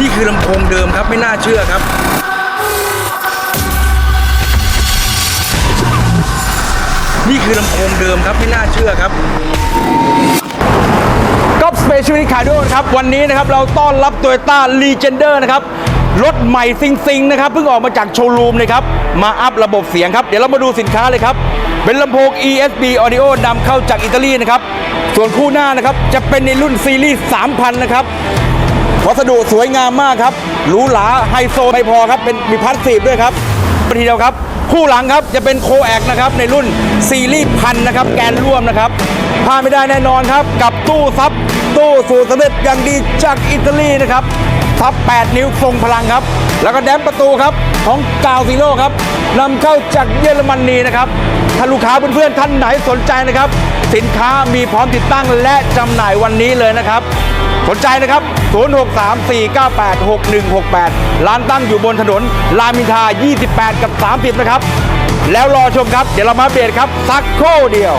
นี่คือลำโพงเดิมครับไม่น่าเชื่อครับ นี่คือลำโพงเดิมครับไม่น่าเชื่อครับก๊อฟสเปเชียลิคาโดนะครับ วันนี้นะครับเราต้อนรับโตโยต้าลีเจนเดอร์นะครับ รถใหม่ซิงซิงนะครับเพิ่งออกมาจากโชว์รูมนะครับ มาอัพระบบเสียงครับ เดี๋ยวเรามาดูสินค้าเลยครับ เป็นลำโพง ESB Audio นำเข้าจากอิตาลีนะครับ ส่วนคู่หน้านะครับ จะเป็นในรุ่นซีรีส์ 3,000 นะครับ วัสดุสวยงามมากครับหรูหราไฮโซไม่พอครับ เป็นมีพัดสีด้วยครับประทีเดียวครับ คู่หลังครับจะเป็นโคแอกนะครับในรุ่นซีรีส์พันนะครับ แกนร่วมนะครับพลาดไม่ได้แน่นอนครับ กับตู้ซับ ตู้สูตรสำเร็จอย่างดีจากอิตาลีนะครับซับ 8 นิ้วทรงพลังครับ แล้วก็แดมประตูครับของกาวซีโร่ครับนำเข้าจากเยอรมนีนะครับถ้าลูกค้าเพื่อนๆท่านไหนสนใจนะครับ สินค้ามีพร้อมติดตั้งและจำหน่ายวันนี้เลยนะครับ สนใจนะครับ 0634986168 ร้านตั้งอยู่บนถนนรามอินทรา28 กับ 30 นะครับ แล้วรอชมครับ เดี๋ยวเรามาอัปเดครับ สักโครู่เดียว